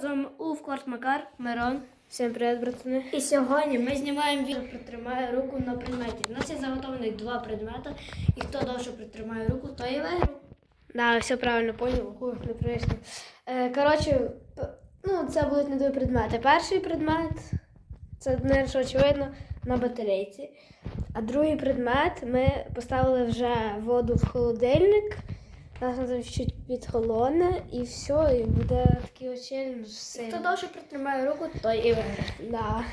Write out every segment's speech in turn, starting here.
з вами Макар, Мирон. Всім привіт, братани. І сьогодні ми знімаємо відео «Притримає руку на предметі. У нас є заготовлених два предмети, і хто довше притримає руку, то і виграв. Да, все правильно поняв, хуй, не прийшло. Е, коротше, ну, це будуть не два предмети. Перший предмет, це не що очевидно, на батарейці. А другий предмет ми поставили вже воду в холодильник. Зараз вона чуть підхолоне і все, і буде такий очельний І хто довше притримає руку, то і виграв. Да.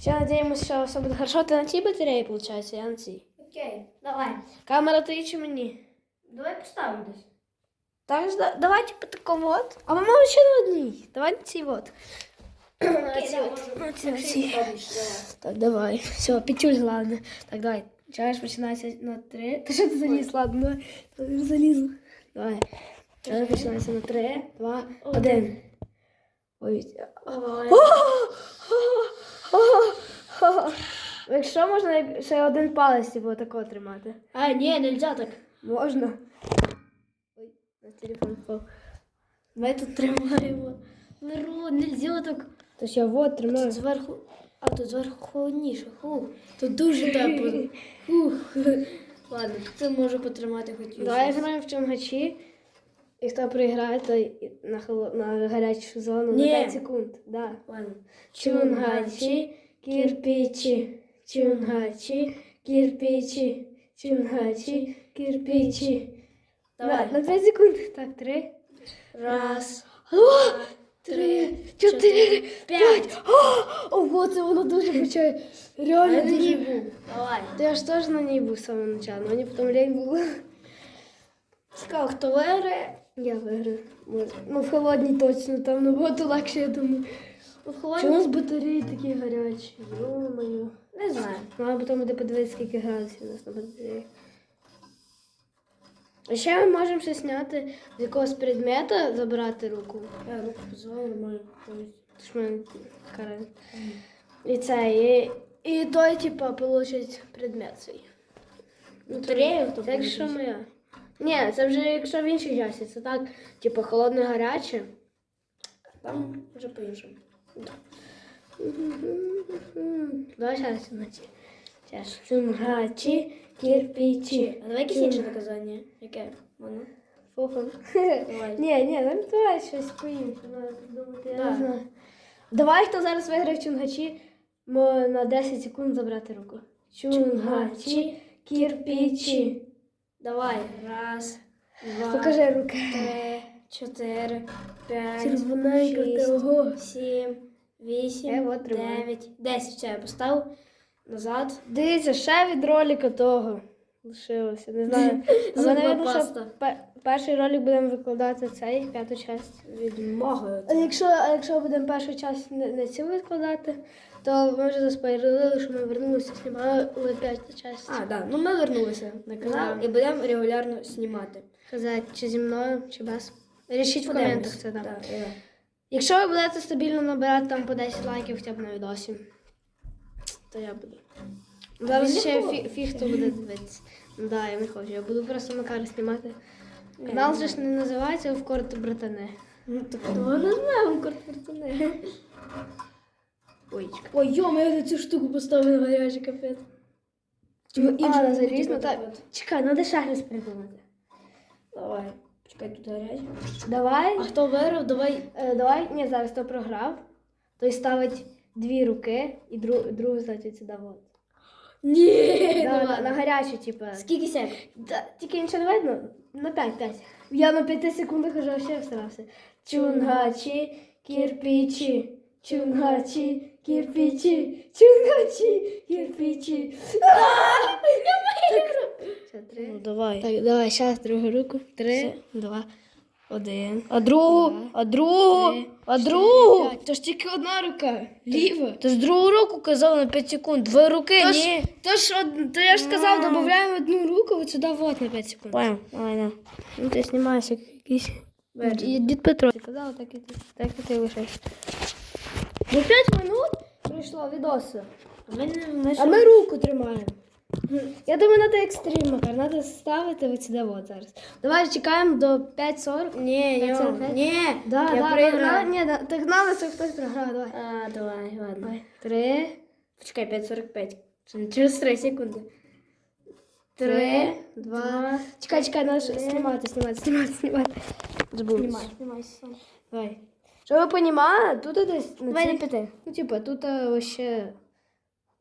Ще надіємося, що все буде хорошо. Ти на цій батареї, виходить, я на цій. Окей, давай. Камера то чи мені? Давай поставимо десь. Так, ж, да- давай, типу, тако вот. А ми мали ще на одній. Давай на цій вот. На Окей, цій да, от. можемо. На цій, на Якщо цій. не ходиш, давай. Так, давай. Все, петюль, ладно. Так, давай. Чаєш починається на три. Та що ти заліз, ладно, давай. Я вже. Давай. Чаєш починається на три, два, один. Ой. Ой. Якщо можна ще один палець, типу, тако тримати. А, ні, не можна так. Можна. Ой, на телефон впав. Ми тут тримаємо. Мирон, не можна так. То що, вот, тримаю. Зверху. А тут зверху холодніше. Фу. Тут дуже тепло. Фух. Ладно, це може потримати хоч і Давай граємо в чонгачі. І хто програє, то на, холо... на гарячу зону Ні. на 5 секунд. Да. Ладно. Чунгачі, кірпічі, чунгачі, кірпічі, чунгачі, кірпічі. Давай. На, на 5 секунд. Так, три. Раз, О, три, чотири, п'ять. О, Ого, це воно дуже почає. Реально на ній дуже. був. Давай. Та я ж теж на ній був з самого начала, мені потім лень було. Цікаво, хто виграє. Я виграю. Може. Ну, в холодній точно, там набагато легше, я думаю. У Чому у холодні? нас батареї такі гарячі? Йо-моє. Не знаю. Ну, а потім буде подивитися, скільки градусів у нас на батареї. А ще ми можемо ще зняти з якогось предмета, забрати руку. Я руку позвала, нормально. Тож ми караємо. І це, і, і той, типа, получить предмет свій. Батарею хто Це якщо получить? моя. Ні, це вже якщо в іншій часі. Це так, типу, холодне гаряче. Там вже по-іншому. Давай зараз наче. Зараз. Чунгачі, кирпичі. А давай якесь інше наказання. Яке? Воно? Фофан. Ні, ні, ну давай щось по-іншому. Треба придумати, я не знаю. Давай, хто зараз виграє в чунгачі, мо на 10 секунд забрати руку. Чунгачі, кирпичі. Давай. Раз, два, Покажи руки. три, чотири, п'ять, шість, ого. сім, вісім, от тримаю. дев'ять, десять. Все, я поставив назад. Дивіться, ще від ролика того лишилося. Не знаю. Але навіть, що пе- перший ролик будемо викладати цей, п'яту частину. Від мого. А якщо, а якщо будемо першу частину не, не цю викладати, то ми вже заспойлерили, що ми вернулися, знімали п'яту частину. А, да. Ну ми вернулися на канал Да. і будемо регулярно знімати. Казати, чи зі мною, чи без. Рішіть в коментах це там. Да. Якщо ви будете стабільно набирати там по 10 лайків хоча б на відосі, то я буду. Зараз ще фі- фіг буде дивитися. Да, я не хочу. Я буду просто Макара знімати. Канал же ж не називається в корт братани. Ну, так того не знаємо, кортфортуни. Ой, чекай. Ой, йома, я цю штуку поставив на гарячий капець. Ну, іншу а, не залізно, так. Чекай, треба щось придумати. Давай. Чекай, тут гарячий. Давай. А хто виграв, давай. Е, давай, ні, зараз хто програв, той ставить дві руки і дру, другу, значить, сюди вот. Ні, Да, на, на гарячу, типу. Скільки сек? Та, тільки нічого не видно. На 5, 5. Я на 5 секундах вже вообще старався. Чунгачі, кирпичі, чунгачі, кирпичі, чунгачі, кирпичі. Все, три. Ну, давай. Так, давай, зараз другу руку. Три, два, один. А другу? Два, А другу? три, А другу? То ж тільки одна рука. Ліва. Ти з другу руку казав на 5 секунд. Дві руки, Тож, ні. тож, од- то я ж сказав, додаємо одну руку от сюди вот на 5 секунд. Понял, давай, на. Ну, ти знімаєш якийсь. Дід Петро. Ти казав, так і ти, так і ти лишаєш. До 5 минут пройшло відоси. А ми, ми, А ми руку тримаємо. Я думаю, треба екстрим. Треба ставити от сюди зараз. Давай чекаємо до 5.40. Ні, йо, ні, Да, я да, проіграю. Да, ні, да, так знали, що хтось програв. Давай. А, давай, ладно. Давай. Три. Почекай, 5.45. Це Через 3 секунди. Три, два. Чекай, чекай, треба знімати, знімати, знімати, знімати. Забув. знімай сам. Давай. Щоб ви понімали, тут десь. Давай на п'яти. Ну, типу, тут а, вообще.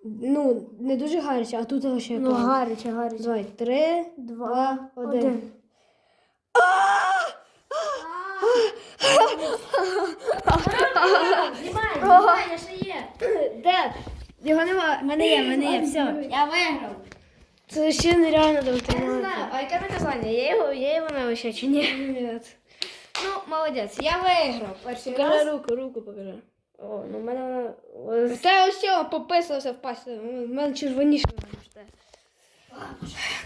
Ну, не дуже гаряче, а тут вообще. Ну, гаряче, гаряче. Давай, три, Два, два, один. один. Знімай, знімай, я ще є. Де? Його нема. В мене є, в мене є, все. Я виграв. Це ще нереально Я не знаю, а яке наказання? Є його, є його на ще чи ні? Ні. Ну, молодець, я виграв. Перший Покажи руку, руку покажи. О, ну в мене вона... Тебе ось цього пописався в пасі. В мене червоніше читає.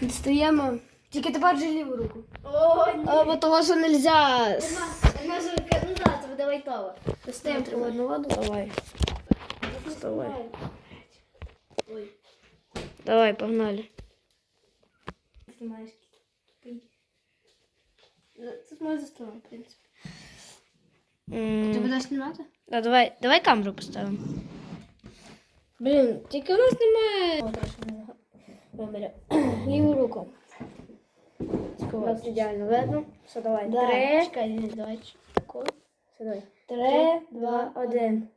Дістаємо. Тільки тепер же ліву руку. О, ні. А, бо того, що нельзя. Може, ну да, це буде лайтово. Достаємо Тримай. одну воду, давай. Вставай. Ой. Давай, погнали. Знімаєш. Тут можна за столом, в принципі. Ти будеш знімати? Да, давай, давай камеру поставимо. Блін, тільки у нас немає. Ліву руку. Нас ідеально видно. Все, давай. Да. Три. Чекай, давай. Тако. Все, давай. Три, два, один.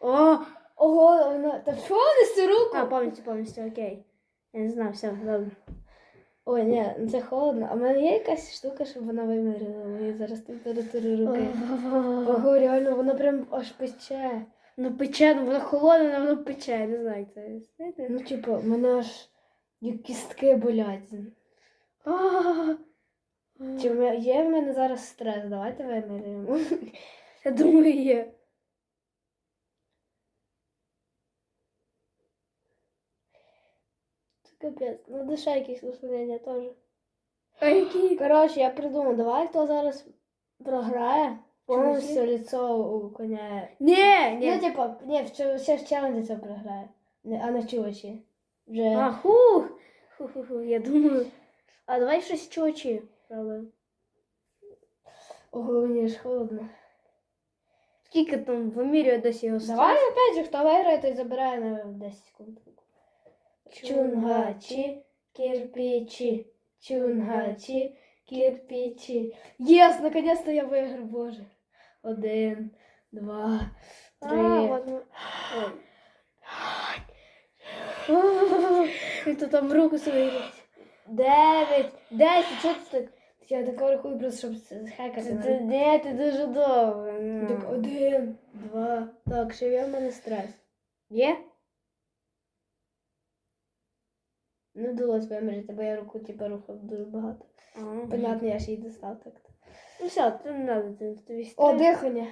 О! Ого, вона. Та що нести руку? А, повністю, повністю, окей. Я не знаю, все, добре. Ой, ні, ну це холодно. А в мене є якась штука, щоб вона виміряла мені зараз температуру руки. Ого, реально, вона прям аж пече. Ну пече, ну воно холодне, але воно пече, не знаю, це. Знаєте? Ну, типу, мене аж як кістки болять. Чи в мене- є в мене зараз стрес? Давайте виміряємо. Я думаю, є. Капець. Ну, душа якісь усунення теж. А які? Коротше, я придумав, давай хто зараз програє, повністю лицо у коня. Ні, Ну, ні. типу, ні, в ще ж челенджі це програє. Не, а на чувачі. Вже. А, ху. Ху-ху-ху, я думаю. А давай щось чочі робимо. Ого, мені ж холодно. Скільки там вимірює десь його Давай опять же, хто виграє, той забирає на 10 секунд. Чунгачі, кирпичі, чунгачі, кирпичі. Єс, наконец-то я виграв, боже. Один, два, три. Він тут там руку свою. Дев'ять, десять, що це так? Я так рахую просто, щоб хекати. Це, мене. ти дуже ну. Так, один, два. Так, ще є в мене стрес. Є? Не вдалося виміряти, бо я руку типу рухав дуже багато. А, Понятно, я ж її достав так. Ну все, ти не треба, ти, тобі О, дихання.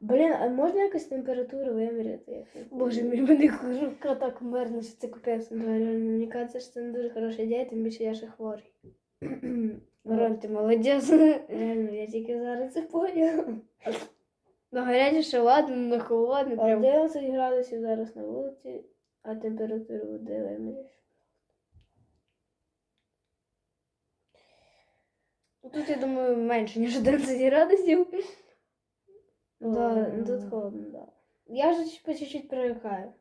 Блін, а можна якось температуру виміряти? Боже мій, мене рука так мерзне, що це капець. Да, мені кажеться, що це не дуже хороша ідея, тим більше я ще хворий. Ворон, ти молодець. Реально, я тільки зараз це поняв. Ну гаряче ще ладно, на холодне прям. 11 градусів зараз на вулиці, а температуру води виміряєш. Ну, Тут, я думаю, менше, ніж 11 градусів. Да, ну тут холодно, да. Я вже по чуть-чуть привикаю.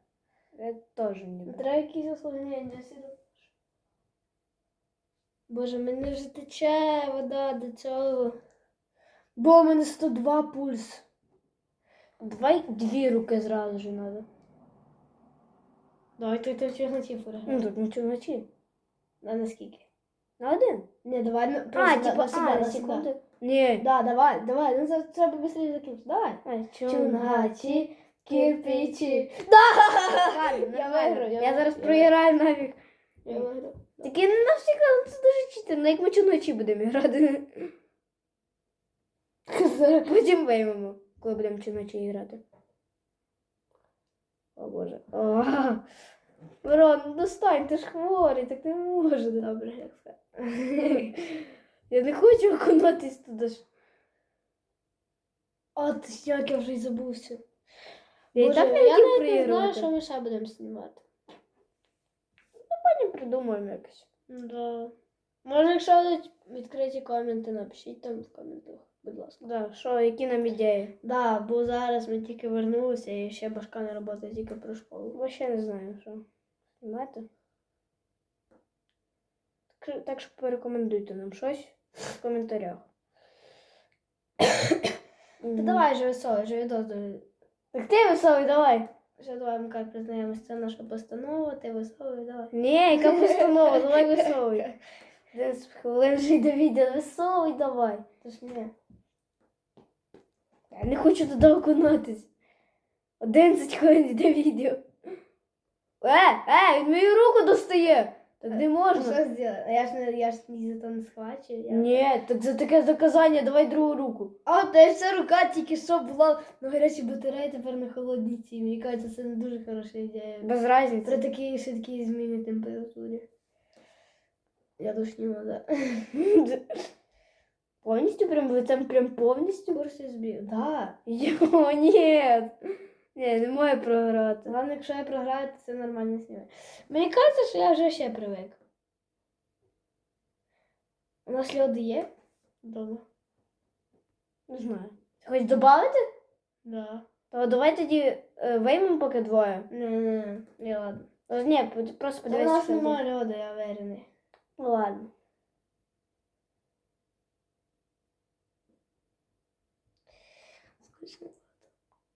Я теж не Треба якісь осложнення сюди. Боже, мені вже тече вода до цього. Бо у мене 102 пульс. Давай дві руки зразу ж треба. Давай ти ти на ті Ну тут нічого ночі. А на скільки? На один. Не, давай на А, типа, на себе, а, на на секунду. Ні. Да, давай, давай, ну це треба швидше закінчити. Давай. А, Чунгачі, кирпичі. Нормально, Я нормально. виграю, я Я зараз виграю. проіграю нафіг. Я виграв. Такі нафіг, це дуже читерно, як ми чуночі будемо грати. Потім виймемо, коли будемо чуночі грати. О боже. О, Мирон, ну достань, ти ж хворий, так не можна. Добре, як. Я не хочу окунатись туди ж. А, ти ж як я вже й забувся. Я і так не я навіть не знаю, що ми ще будемо знімати. потім придумаємо якось. Да. Може, якщо будуть відкриті коменти, напишіть там в коментах, будь ласка. Да, що, які нам ідеї? Да, бо зараз ми тільки вернулися і ще башка не робота тільки про школу. Вообще не знаю, що. Знімати? Так, так що порекомендуйте нам щось в коментарях. Та давай же веселий, же відос. до- Так ти веселий, давай. Ще давай, Макар, признаємось, це наша постанова, ти веселий, давай. Ні, яка постанова, давай веселий. 10 хвилин вже йде відео, веселий давай. Ти ж ні. Я не хочу туди окунатись. 11 хвилин йде відео. Е, е, він мою руку достає. Так не Ну, можна. Що зробити? Я ж не я ж ні за то не схвачу. Я... Ні, так це таке заказання, давай другу руку. А, та й ця рука тільки що була на гарячій батареї, тепер на холодній цій. Мені кажеться, це не дуже хороша ідея. Без При разниці. такій швидкій зміні температурі. Я душню вода. Повністю прям лицем прям повністю. Курс я збив. Да. Йо, ні. Ні, не має програти. Ладно, якщо я програю, то це нормально знімає. Мені кажеться, що я вже ще привик. У нас льоди є? Дома. Не знаю. Хоч додати? Да. То давай тоді е, виймемо поки двоє. Не, не, не, не ладно. О, Ні, просто Та у нас що немає льоду, я уверений. Ну ладно.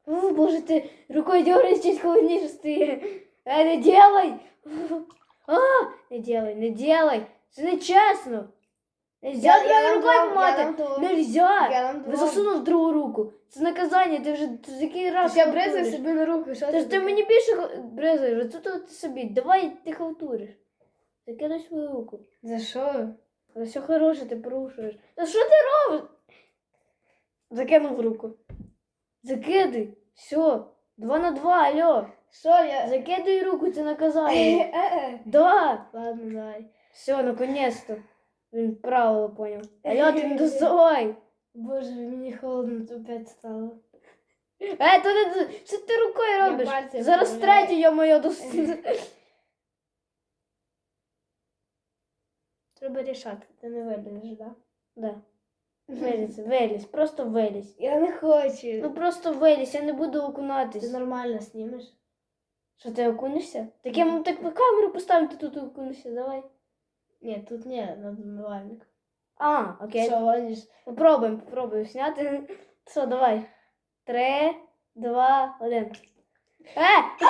О, боже, ти рукою дергаєш чуть холодніше стає. Е, не делай! А, не делай, не делай! Це не чесно! Нельзя Я- рукою двом. Нельзя! Засунув другу руку. Це наказання, ти вже ти який раз. Я бризаю собі на руку, що Та ж ти мені більше бризаєш, а тут ти собі. Давай ти халтуриш. Закидай свою руку. За що? Та все хороше, ти порушуєш. Та що ти робиш? Закинув руку. Закидай. Все. Два на два, алло. Що я? Закидай руку, це наказання. Да. Ладно, давай. Все, наконец-то. Він правило понял. Алло, ти не доставай. Боже, мені холодно тут опять стало. Е, то не що ти рукою робиш? Зараз третю я моє достаю. Треба рішати, ти не вилізеш, да? Да. Вилізь, вилізь, просто вилізь. Я не хочу. Ну просто вилізь, я не буду ти окунатись. нормально знімеш. Що ти окунешся? Так я вам так камеру поставлю, ти тут окунешся, давай. Ні, тут ні, на домивальник. А, окей. Що, гониш? Попробуємо, попробуємо зняти. Все, давай. Три, два, один. Е! Що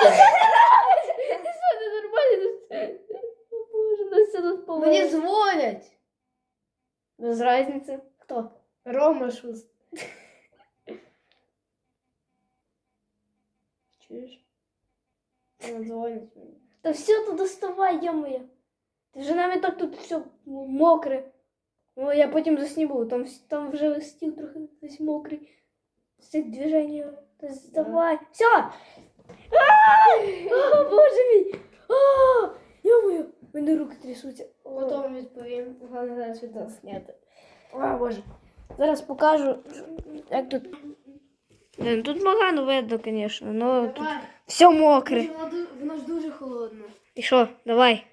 ти нормально? О Боже, нас все тут Мені дзвонять. Без разниці. Хто? Рома Шуст. Чуєш? Вона дзвонить мені. Та все, то доставай, йо-моє. Ти вже навіть так тут все мокре. Ну, я потім засніму, там, вс- там вже стіл трохи десь мокрий. З цих движень. Та здавай. Все! О, боже мій! А, Йо-моє! У мене руки трясуться. О, Потім відповім. Головне зараз відео зняти. О, боже. Зараз покажу, як тут. Е, Тут погано видно, звісно, але тут все мокре. Воно ж дуже холодно. І що, давай.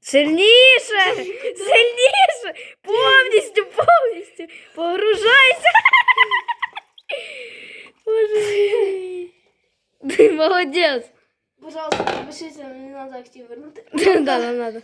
Сильніше! Сильніше! Повністю, повністю! Погружайся! Боже мій. Ти молодець! Пожалуйста, підпишіться, мені треба актив вернути. Да, нам надо.